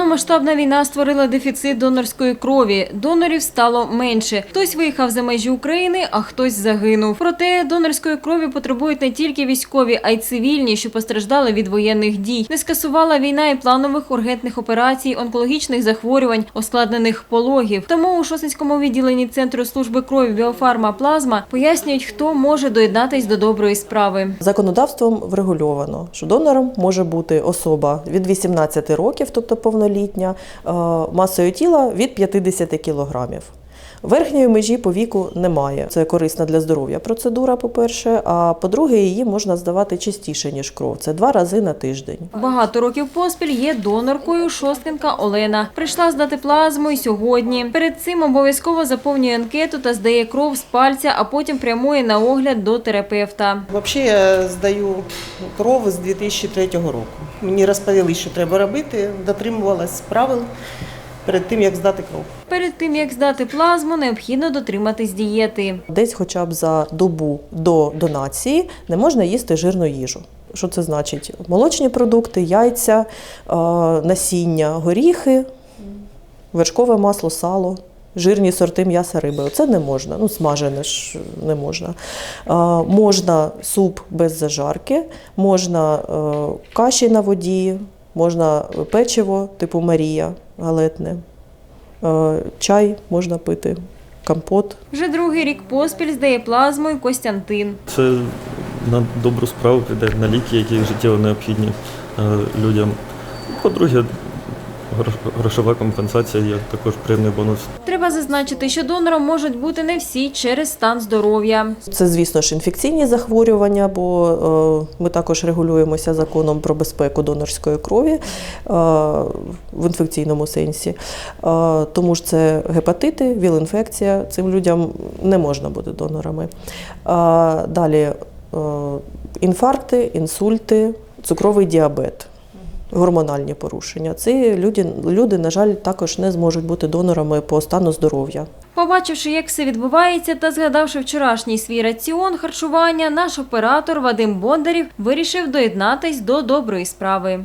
Повномасштабна війна створила дефіцит донорської крові. Донорів стало менше. Хтось виїхав за межі України, а хтось загинув. Проте донорської крові потребують не тільки військові, а й цивільні, що постраждали від воєнних дій. Не скасувала війна і планових ургентних операцій, онкологічних захворювань, ускладнених пологів. Тому у Шосинському відділенні центру служби крові Біофарма Плазма пояснюють, хто може доєднатись до доброї справи. Законодавством врегульовано, що донором може бути особа від 18 років, тобто повнолітня, е, масою тіла від 50 кілограмів. Верхньої межі по віку немає. Це корисна для здоров'я процедура, по-перше. А по-друге, її можна здавати частіше, ніж кров. Це два рази на тиждень. Багато років поспіль є доноркою Шостенка Олена. Прийшла здати плазму і сьогодні. Перед цим обов'язково заповнює анкету та здає кров з пальця, а потім прямує на огляд до терапевта. Взагалі я здаю кров з 2003 року. Мені розповіли, що треба робити, дотримувалась правил перед тим, як здати кров. Перед тим як здати плазму, необхідно дотриматись дієти. Десь хоча б за добу до донації не можна їсти жирну їжу. Що це значить? Молочні продукти, яйця, насіння, горіхи, вершкове масло, сало, жирні сорти м'яса риби. Оце не можна. Ну, смажене ж не можна. Е, Можна суп без зажарки, можна е, каші на воді, можна печиво типу Марія галетне, е, чай можна пити, компот. Вже другий рік поспіль здає плазму і Костянтин. Це на добру справу піде на ліки, які життєво необхідні е, людям. По-друге, грошова компенсація є також приємний бонус. Треба зазначити, що донором можуть бути не всі через стан здоров'я. Це, звісно ж, інфекційні захворювання, бо е, ми також регулюємося законом про безпеку донорської крові е, в інфекційному сенсі. Е, тому ж це гепатити, віл-інфекція. Цим людям не можна бути донорами. Е, далі е, інфаркти, інсульти, цукровий діабет. Гормональні порушення. Ці люди, люди, на жаль, також не зможуть бути донорами по стану здоров'я. Побачивши, як все відбувається, та згадавши вчорашній свій раціон харчування, наш оператор Вадим Бондарів вирішив доєднатись до доброї справи.